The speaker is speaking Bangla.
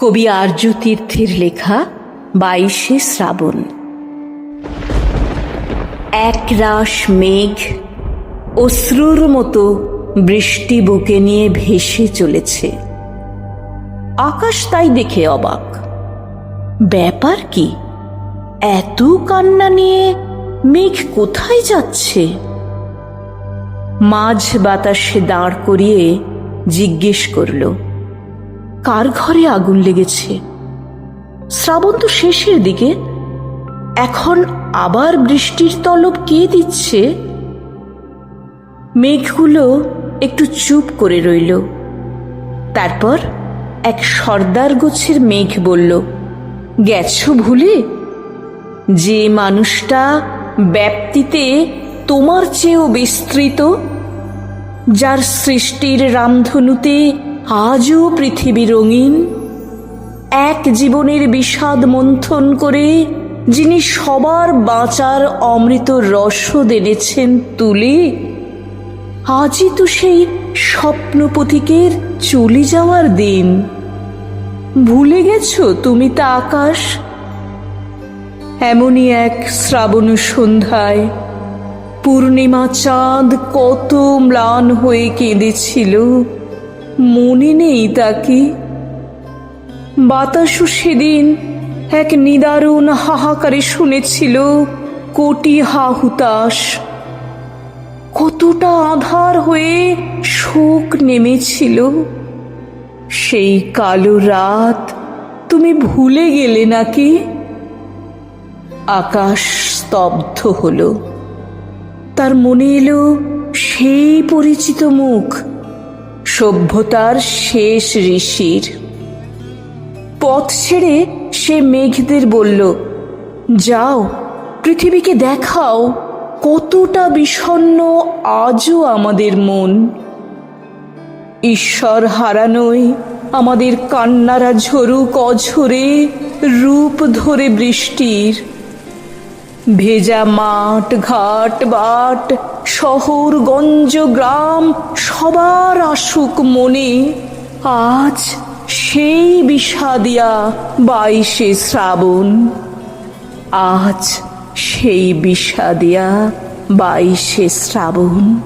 কবি আর্য তীর্থের লেখা, বাইশে শ্রাবণ। একরাশ মেঘ, অশ্রুর মতো বৃষ্টি বুকে নিয়ে ভেসে চলেছে। আকাশ তাই দেখে অবাক। ব্যাপার কি? এত কান্না নিয়ে মেঘ কোথায় যাচ্ছে? মাঝ বাতাসে দাঁড় করিয়ে জিজ্ঞেস করল। কার ঘরে আগুন লেগেছে? শ্রাবণ তো শেষের দিকে। এখন আবার বৃষ্টির তলব কে দিচ্ছে? মেঘগুলো একটু চুপ করে রইল। তারপর এক সর্দার গোছের মেঘ বলল, গেছো ভুলে? যে মানুষটা ব্যাপ্তিতে তোমার চেয়েও বিস্তৃত, যার সৃষ্টির রামধনুতে আজও পৃথিবী রঙিন। এক জীবনের বিষাদ মন্থন করে যিনি সবার বাঁচার অমৃত রসদ এনেছেন তুলে, আজই তো সেই স্বপ্নপথিকের চলে যাওয়ার দিন। ভুলে গেছো তুমি তা আকাশ? এমনই এক শ্রাবণ সন্ধ্যায় পূর্ণিমা চাঁদ কত ম্লান হয়ে কেঁদেছিল। মনে নেই তাকে। বাতাসও সেদিন এক নিদারুণ হাহাকারে শুনেছিল কোটি হাহুতাস কতটা আধার হয়ে শোক নেমেছিল। সেই কালো রাত তুমি ভুলে গেলে নাকি? আকাশ স্তব্ধ হলো। তার মনে এলো সেই পরিচিত মুখ। সভ্যতার শেষ ঋষির। পথ ছেড়ে সে মেঘদের বলল, যাও, পৃথিবীকে দেখাও, কতটা বিষণ্ণ আজও আমাদের মন। ঈশ্বর হারানোয় আমাদের কান্নারা ঝরুক অঝরে রূপ ধরে বৃষ্টির। ভেজা মাঠ, ঘাট, বাট, শহর, গঞ্জ, গ্রাম, সবার আসুক মনে। আজ সেই বিষাদিয়া বাইশে শ্রাবণ। আজ সেই বিষাদিয়া বাইশে শ্রাবণ।